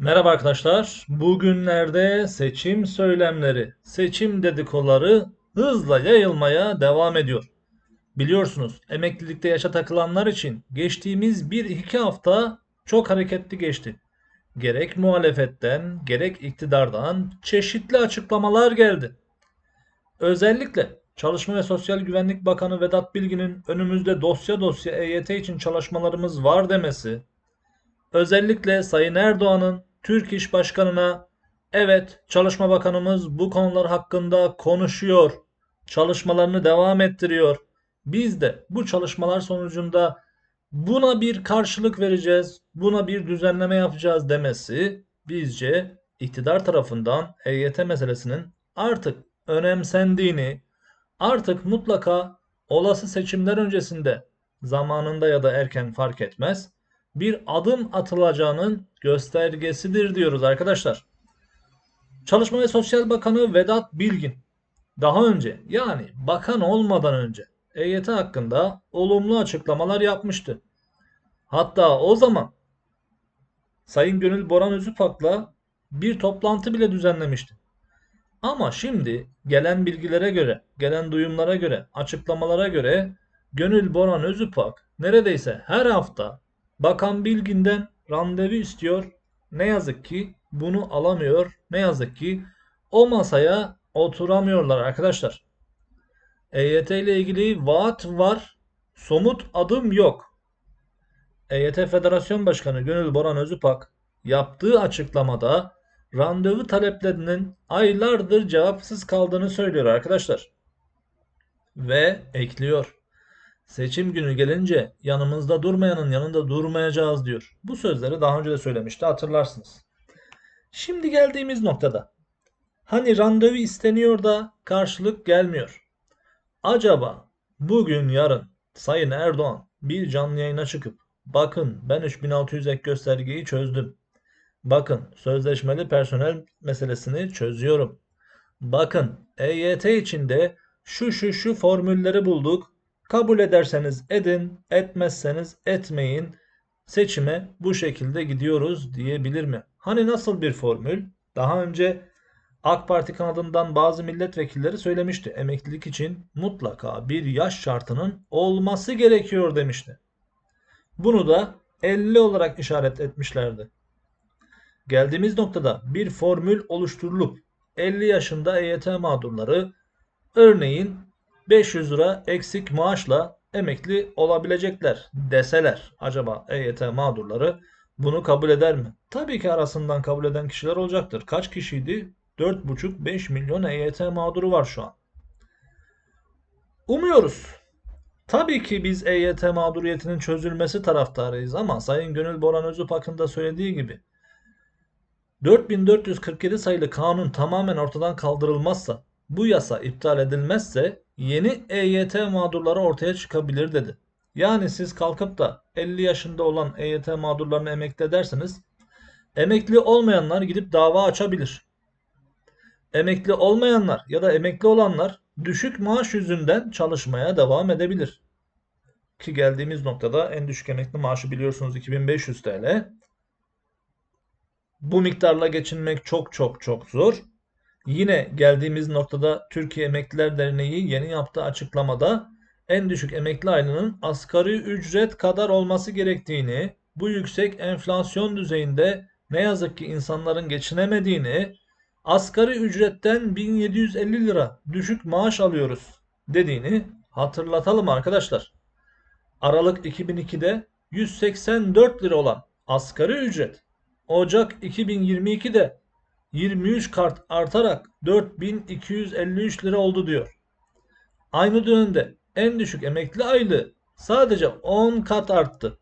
Merhaba arkadaşlar. Bugünlerde seçim söylemleri, seçim dedikoları hızla yayılmaya devam ediyor. Biliyorsunuz emeklilikte yaşa takılanlar için geçtiğimiz 1-2 hafta çok hareketli geçti. Gerek muhalefetten gerek iktidardan çeşitli açıklamalar geldi. Özellikle Çalışma ve Sosyal Güvenlik Bakanı Vedat Bilgin'in önümüzde dosya dosya EYT için çalışmalarımız var demesi, özellikle Sayın Erdoğan'ın Türk İş Başkanı'na evet Çalışma Bakanımız bu konular hakkında konuşuyor, çalışmalarını devam ettiriyor. Biz de bu çalışmalar sonucunda buna bir karşılık vereceğiz, buna bir düzenleme yapacağız demesi bizce iktidar tarafından EYT meselesinin artık önemsendiğini, artık mutlaka olası seçimler öncesinde zamanında ya da erken fark etmez bir adım atılacağının göstergesidir diyoruz arkadaşlar. Çalışma ve Sosyal Bakanı Vedat Bilgin daha önce yani bakan olmadan önce EYT hakkında olumlu açıklamalar yapmıştı. Hatta o zaman Sayın Gönül Boran Özüpak'la bir toplantı bile düzenlemişti. Ama şimdi gelen bilgilere göre, gelen duyumlara göre, açıklamalara göre Gönül Boran Özüpak neredeyse her hafta Bakan Bilgin'den randevu istiyor. Ne yazık ki bunu alamıyor. Ne yazık ki o masaya oturamıyorlar arkadaşlar. EYT ile ilgili vaat var. Somut adım yok. EYT Federasyon Başkanı Gönül Boran Özüpak yaptığı açıklamada randevu taleplerinin aylardır cevapsız kaldığını söylüyor arkadaşlar. Ve ekliyor. Seçim günü gelince yanımızda durmayanın yanında durmayacağız diyor. Bu sözleri daha önce de söylemişti hatırlarsınız. Şimdi geldiğimiz noktada hani randevu isteniyor da karşılık gelmiyor. Acaba bugün yarın Sayın Erdoğan bir canlı yayına çıkıp bakın ben 3600 ek göstergeyi çözdüm. Bakın sözleşmeli personel meselesini çözüyorum. Bakın EYT içinde şu şu şu formülleri bulduk. Kabul ederseniz edin, etmezseniz etmeyin. Seçime bu şekilde gidiyoruz diyebilir mi? Hani nasıl bir formül? Daha önce AK Parti kanadından bazı milletvekilleri söylemişti. Emeklilik için mutlaka bir yaş şartının olması gerekiyor demişti. Bunu da 50 olarak işaret etmişlerdi. Geldiğimiz noktada bir formül oluşturulup 50 yaşında EYT mağdurları örneğin 500 lira eksik maaşla emekli olabilecekler deseler acaba EYT mağdurları bunu kabul eder mi? Tabii ki arasından kabul eden kişiler olacaktır. Kaç kişiydi? 4,5-5 milyon EYT mağduru var şu an. Umuyoruz. Tabii ki biz EYT mağduriyetinin çözülmesi taraftarıyız ama Sayın Gönül Boran Özüpak'ın da söylediği gibi 4447 sayılı kanun tamamen ortadan kaldırılmazsa, bu yasa iptal edilmezse yeni EYT mağdurları ortaya çıkabilir dedi. Yani siz kalkıp da 50 yaşında olan EYT mağdurlarını emekli ederseniz emekli olmayanlar gidip dava açabilir. Emekli olmayanlar ya da emekli olanlar düşük maaş yüzünden çalışmaya devam edebilir. Ki geldiğimiz noktada en düşük emekli maaşı biliyorsunuz 2500 TL. Bu miktarla geçinmek çok çok çok zor. Yine geldiğimiz noktada Türkiye Emekliler Derneği yeni yaptığı açıklamada en düşük emekli aylığının asgari ücret kadar olması gerektiğini, bu yüksek enflasyon düzeyinde ne yazık ki insanların geçinemediğini, asgari ücretten 1750 lira düşük maaş alıyoruz dediğini hatırlatalım arkadaşlar. Aralık 2002'de 184 lira olan asgari ücret Ocak 2022'de 23 kart artarak 4253 lira oldu diyor. Aynı dönemde en düşük emekli aylığı sadece 10 kat arttı.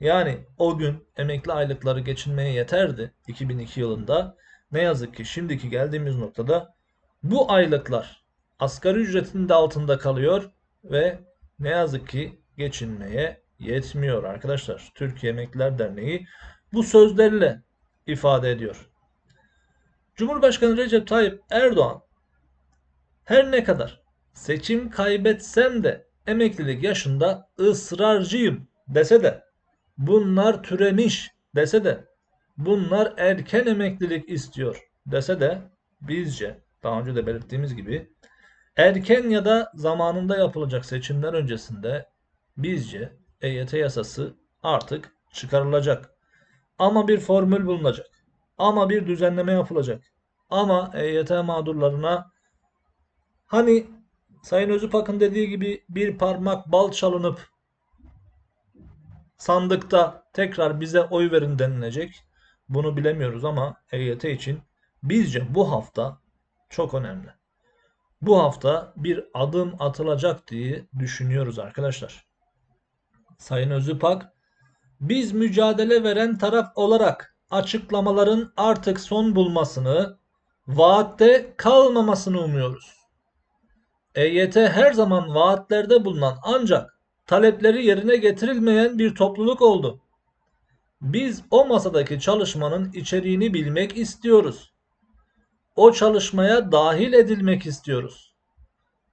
Yani o gün emekli aylıkları geçinmeye yeterdi 2002 yılında. Ne yazık ki şimdiki geldiğimiz noktada bu aylıklar asgari ücretin de altında kalıyor ve ne yazık ki geçinmeye yetmiyor arkadaşlar. Türkiye Emekliler Derneği bu sözlerle ifade ediyor. Cumhurbaşkanı Recep Tayyip Erdoğan her ne kadar seçim kaybetsem de emeklilik yaşında ısrarcıyım dese de bunlar türemiş dese de bunlar erken emeklilik istiyor dese de bizce daha önce de belirttiğimiz gibi erken ya da zamanında yapılacak seçimler öncesinde bizce EYT yasası artık çıkarılacak. Ama bir formül bulunacak. Ama bir düzenleme yapılacak. Ama EYT mağdurlarına hani Sayın Özüpak'ın dediği gibi bir parmak bal çalınıp sandıkta tekrar bize oy verin denilecek. Bunu bilemiyoruz ama EYT için bizce bu hafta çok önemli. Bu hafta bir adım atılacak diye düşünüyoruz arkadaşlar. Sayın Özüpak, biz mücadele veren taraf olarak açıklamaların artık son bulmasını, vaatte kalmamasını umuyoruz. EYT her zaman vaatlerde bulunan ancak talepleri yerine getirilmeyen bir topluluk oldu. Biz o masadaki çalışmanın içeriğini bilmek istiyoruz. O çalışmaya dahil edilmek istiyoruz.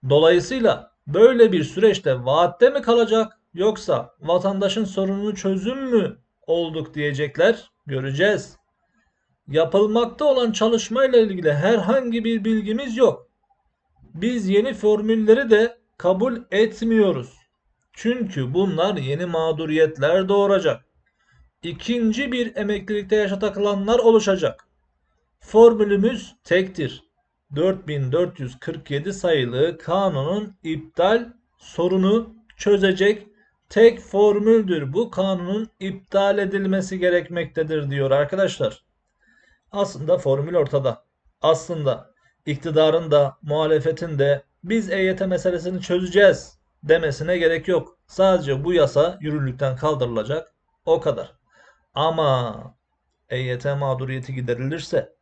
Dolayısıyla böyle bir süreçte vaatte mi kalacak yoksa vatandaşın sorununu çözüm mü olduk diyecekler göreceğiz. Yapılmakta olan çalışmayla ilgili herhangi bir bilgimiz yok. Biz yeni formülleri de kabul etmiyoruz. Çünkü bunlar yeni mağduriyetler doğuracak. İkinci bir emeklilikte yaşa takılanlar oluşacak. Formülümüz tektir. 4447 sayılı kanunun iptal sorunu çözecek tek formüldür. Bu kanunun iptal edilmesi gerekmektedir diyor arkadaşlar. Aslında formül ortada. Aslında iktidarın da muhalefetin de biz EYT meselesini çözeceğiz demesine gerek yok. Sadece bu yasa yürürlükten kaldırılacak. O kadar. Ama EYT mağduriyeti giderilirse,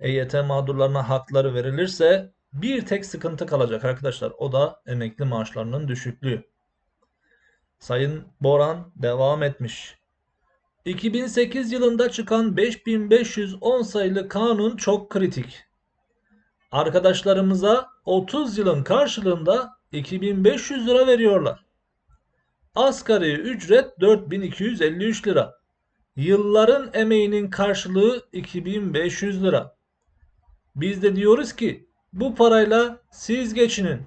EYT mağdurlarına hakları verilirse bir tek sıkıntı kalacak arkadaşlar. O da emekli maaşlarının düşüklüğü. Sayın Boran devam etmiş. 2008 yılında çıkan 5510 sayılı kanun çok kritik. Arkadaşlarımıza 30 yılın karşılığında 2500 lira veriyorlar. Asgari ücret 4253 lira. Yılların emeğinin karşılığı 2500 lira. Biz de diyoruz ki bu parayla siz geçinin.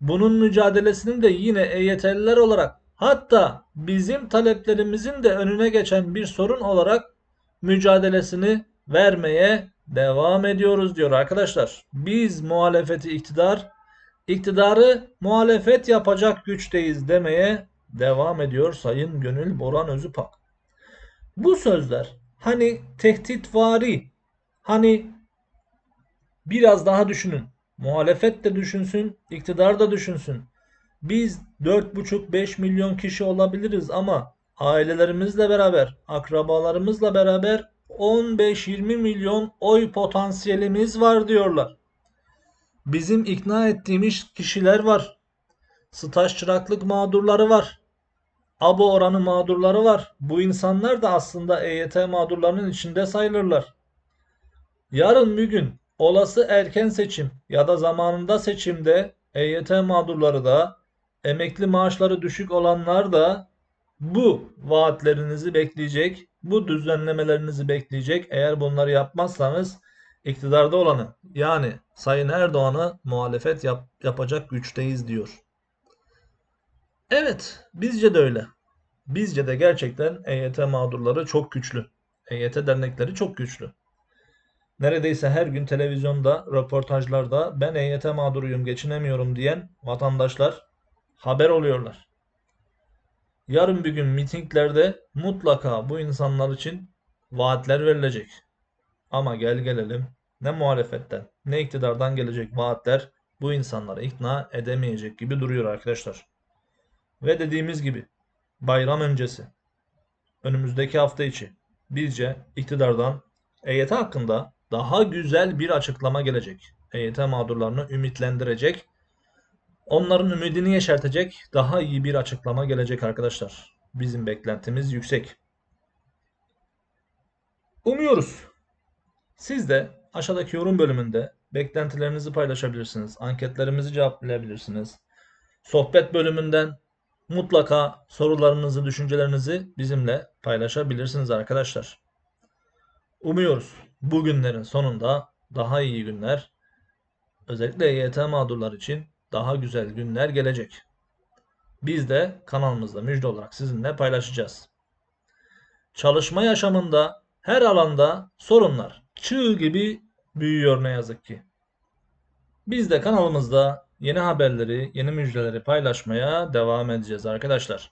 Bunun mücadelesini de yine EYT'liler olarak hatta bizim taleplerimizin de önüne geçen bir sorun olarak mücadelesini vermeye devam ediyoruz diyor arkadaşlar. Biz muhalefeti iktidar, iktidarı muhalefet yapacak güçteyiz demeye devam ediyor Sayın Gönül Boran Özüpak. Bu sözler hani tehditvari, hani biraz daha düşünün. Muhalefet de düşünsün, iktidar da düşünsün. Biz 4,5-5 milyon kişi olabiliriz ama ailelerimizle beraber, akrabalarımızla beraber 15-20 milyon oy potansiyelimiz var diyorlar. Bizim ikna ettiğimiz kişiler var. Staj çıraklık mağdurları var. Abo oranı mağdurları var. Bu insanlar da aslında EYT mağdurlarının içinde sayılırlar. Yarın bir gün olası erken seçim ya da zamanında seçimde EYT mağdurları da emekli maaşları düşük olanlar da bu vaatlerinizi bekleyecek, bu düzenlemelerinizi bekleyecek. Eğer bunları yapmazsanız iktidarda olanı yani Sayın Erdoğan'ı muhalefet yap, yapacak güçteyiz diyor. Evet, bizce de öyle. Bizce de gerçekten EYT mağdurları çok güçlü. EYT dernekleri çok güçlü. Neredeyse her gün televizyonda, röportajlarda ben EYT mağduruyum, geçinemiyorum diyen vatandaşlar haber oluyorlar. Yarın bir gün mitinglerde mutlaka bu insanlar için vaatler verilecek. Ama gel gelelim ne muhalefetten ne iktidardan gelecek vaatler bu insanları ikna edemeyecek gibi duruyor arkadaşlar. Ve dediğimiz gibi bayram öncesi önümüzdeki hafta içi bizce iktidardan EYT hakkında daha güzel bir açıklama gelecek. EYT mağdurlarını ümitlendirecek, onların ümidini yeşertecek daha iyi bir açıklama gelecek arkadaşlar. Bizim beklentimiz yüksek. Umuyoruz. Siz de aşağıdaki yorum bölümünde beklentilerinizi paylaşabilirsiniz. Anketlerimizi cevaplayabilirsiniz. Sohbet bölümünden mutlaka sorularınızı, düşüncelerinizi bizimle paylaşabilirsiniz arkadaşlar. Umuyoruz bu günlerin sonunda daha iyi günler, özellikle EYT mağdurlar için daha güzel günler gelecek. Biz de kanalımızda müjde olarak sizinle paylaşacağız. Çalışma yaşamında her alanda sorunlar çığ gibi büyüyor ne yazık ki. Biz de kanalımızda yeni haberleri, yeni müjdeleri paylaşmaya devam edeceğiz arkadaşlar.